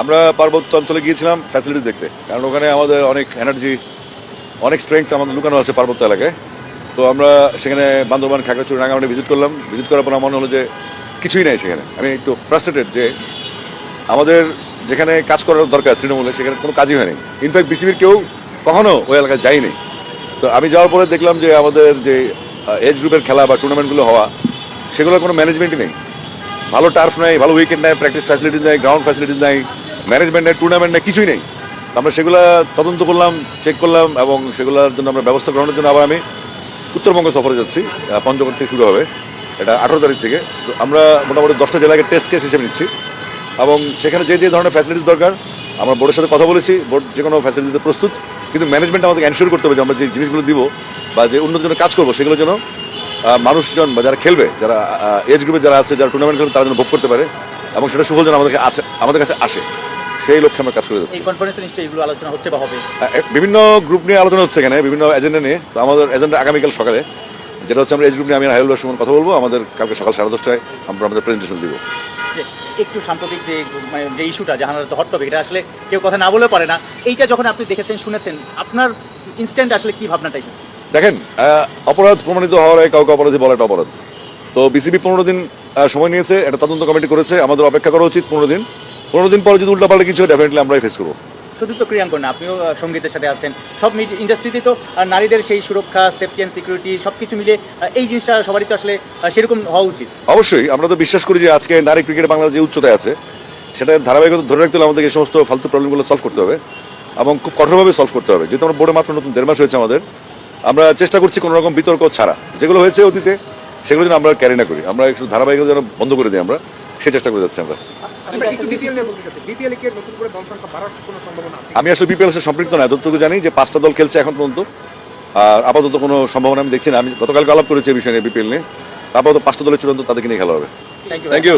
আমরা পার্বত্য অঞ্চলে গিয়েছিলাম ফ্যাসিলিটিস দেখতে। কারণ ওখানে আমাদের অনেক এনার্জি অনেক স্ট্রেংথ আমাদের লুকানো আছে পার্বত্য এলাকায়। তো আমরা সেখানে বান্দরবান, খাগড়াছড়ি রাঙামাটি ভিজিট করলাম। ভিজিট করার পর আমার মনে হলো যে কিছুই নাই সেখানে। আমি একটু ফ্রাস্ট্রেটেড যে আমাদের যেখানে কাজ করার দরকার তৃণমূলে, সেখানে কোনো কাজই হয়নি। ইনফ্যাক্ট বিসিবির কেউ কখনো ওই এলাকায় যায়নি। তো আমি যাওয়ার পরে দেখলাম যে আমাদের যে এজ গ্রুপের খেলা বা টুর্নামেন্টগুলো হওয়া, সেগুলোর কোনো ম্যানেজমেন্টই নেই। ভালো টার্ফ নাই, ভালো উইকেট নাই প্র্যাকটিস ফ্যাসিলিটিস নাই গ্রাউন্ড ফ্যাসিলিটিস নাই। ম্যানেজমেন্ট নেই টুর্নামেন্ট নেই। কিছুই নেই আমরা সেগুলো তদন্ত করলাম চেক করলাম এবং সেগুলোর জন্য আমরা ব্যবস্থা গ্রহণের জন্য আবার আমি উত্তরবঙ্গ সফরে যাচ্ছি পঞ্চগড় থেকে শুরু হবে। এটা আঠেরো তারিখ থেকে। তো আমরা মোটামুটি দশটা জেলাকে টেস্ট কেস হিসেবে নিচ্ছি এবং সেখানে যে যে ধরনের ফ্যাসিলিটিস দরকার, আমরা বোর্ডের সাথে কথা বলেছি বোর্ড যে কোনো ফ্যাসিলিটিতে প্রস্তুত। কিন্তু ম্যানেজমেন্ট আমাদেরকে এনশিওর করতে হবে যে আমরা যে জিনিসগুলো দিব বা যে উন্নত জন্য কাজ করব সেগুলো যেন মানুষজন বা যারা খেলবে, যারা এজ গ্রুপে যারা আছে, যারা টুর্নামেন্ট খেলবে, তারা যেন ভোগ করতে পারে এবং সেটা সুফল যেন আমাদেরকে আছে, আমাদের কাছে আসে। সেই লক্ষ্যে আমরা কাজ করে যাচ্ছি। এই কনফারেন্সে নিশ্চয়ই এগুলো আলোচনা হচ্ছে বা হবে। বিভিন্ন গ্রুপ নিয়ে আলোচনা হচ্ছে এখানে বিভিন্ন এজেন্ডা নিয়ে। তো আমাদের এজেন্ডা আগামীকাল সকালে যেটা হচ্ছে আমরা এজ গ্রুপ নিয়ে আমি হাইল সুমন কথা বলব। আমাদের কালকে সকাল সাড়ে দশটায় আমরা আমাদের প্রেজেন্টেশন দিব। একটু সাম্প্রতিক যে মানে যে ইস্যুটা জাহানার হট টপিক এটা আসলে কেউ কথা না বলে পারে না। এইটা যখন আপনি দেখেছেন শুনেছেন আপনার ইনস্ট্যান্ট আসলে কি ভাবনাটা এসেছে? দেখেন অপরাধ প্রমাণিত হওয়ার কাউকে অপরাধী বলা একটা অপরাধ। তো বিসিবি পনেরো দিন সময় নিয়েছে একটা তদন্ত কমিটি করেছে। আমাদের অপেক্ষা করা উচিত পনেরো দিন। পনেরো দিন পরে যদি উল্টাপাল্টা কিছু ডেফিনেটলি আমরাই ফেস করব। শুধু তো ক্রিয়াঙ্কন না আপনিও সঙ্গীতের সাথে আছেন। সব ইন্ডাস্ট্রিতে তো নারীদের সেই সুরক্ষা সেফটি অ্যান্ড সিকিউরিটি সব কিছু মিলে এই জিনিসটা সবারই তো আসলে সেরকম হওয়া উচিত। অবশ্যই আমরা তো বিশ্বাস করি যে আজকে নারী ক্রিকেটে বাংলাদেশ যে উচ্চতায় আছে সেটা ধারাবাহিকতা ধরে রাখতে হলে আমাদেরকে এই সমস্ত ফালতু প্রবলেমগুলো সলভ করতে হবে এবং খুব কঠোরভাবে সলভ করতে হবে। যেহেতু আমরা বোর্ডে মাত্র নতুন দেড় মাস হয়েছে আমাদের আমরা চেষ্টা করছি কোনো রকম বিতর্ক ছাড়া। যেগুলো হয়েছে অতীতে সেগুলো যেন আমরা ক্যারি না করি। আমরা একটু ধারাবাহিকতা যেন বন্ধ করে দিই আমরা সে চেষ্টা করে যাচ্ছি আমরা। আমি আসলে বিপিএল এর সম্পৃক্ত না এতটুকু জানি যে পাঁচটা দল খেলছে এখন পর্যন্ত। আর আপাতত কোনো সম্ভাবনা আমি দেখছি না। আমি গতকালকে আলাপ করেছি এই বিষয়ে নিয়ে বিপিএল নিয়ে। আপাতত পাঁচটা দলের চূড়ান্ত তাদেরকে নিয়ে খেলা হবে। Thank you